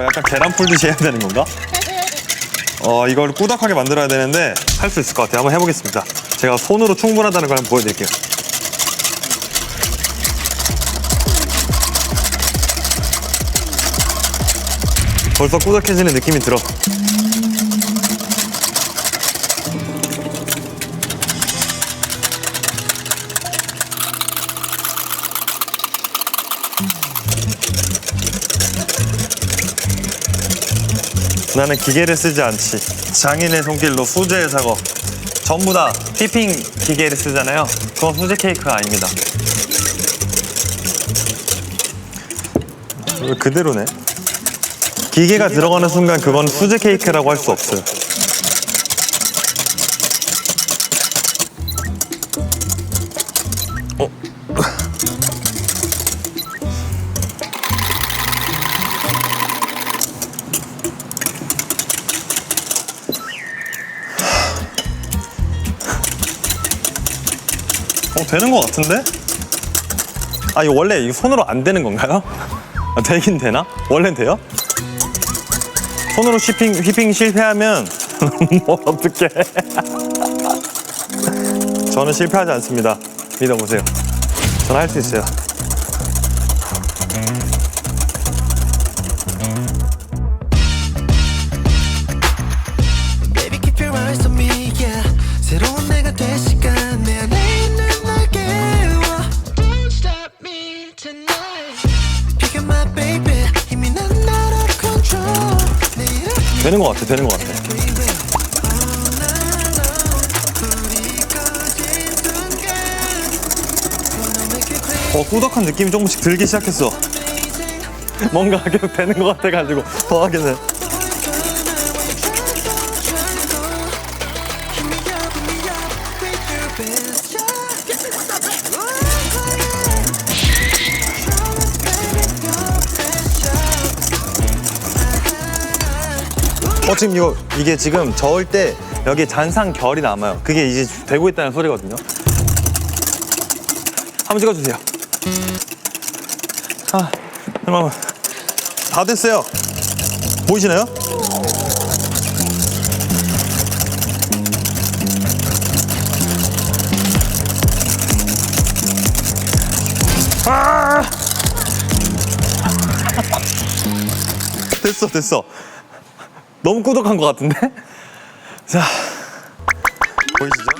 이거 약간 계란 풀듯이 해야 되는 건가? 어, 이걸 꾸덕하게 만들어야 되는데 할 수 있을 것 같아요. 한번 해보겠습니다. 제가 손으로 충분하다는 걸 한번 보여드릴게요. 벌써 꾸덕해지는 느낌이 들어. 나는 기계를 쓰지 않지. 장인의 손길로 수제의 작업. 전부 다 휘핑 기계를 쓰잖아요. 그건 수제 케이크가 아닙니다. 그대로네. 기계가 들어가는 순간 그건 수제 케이크라고 할 수 없어요. 어? 어, 되는 것 같은데? 아, 이거 원래 이거 손으로 안 되는 건가요? 아, 되긴 되나? 원래는 돼요? 손으로 휘핑, 휘핑 실패하면 뭐 어떡해. 저는 실패하지 않습니다. 믿어보세요. 저는 할 수 있어요. 되는 것 같아, 되는 것 같아. 어, 꾸덕한 느낌이 조금씩 들기 시작했어. 뭔가 계속 되는 것 같아가지고 더 하게 돼. 어, 지금 이거, 이게 지금 저을 때 여기 잔상 결이 남아요. 그게 이제 되고 있다는 소리거든요. 한번 찍어주세요. 아, 잠깐만. 다 됐어요. 보이시나요? 아! 됐어, 됐어. 너무 꾸덕한 것 같은데? 자, 보이시죠?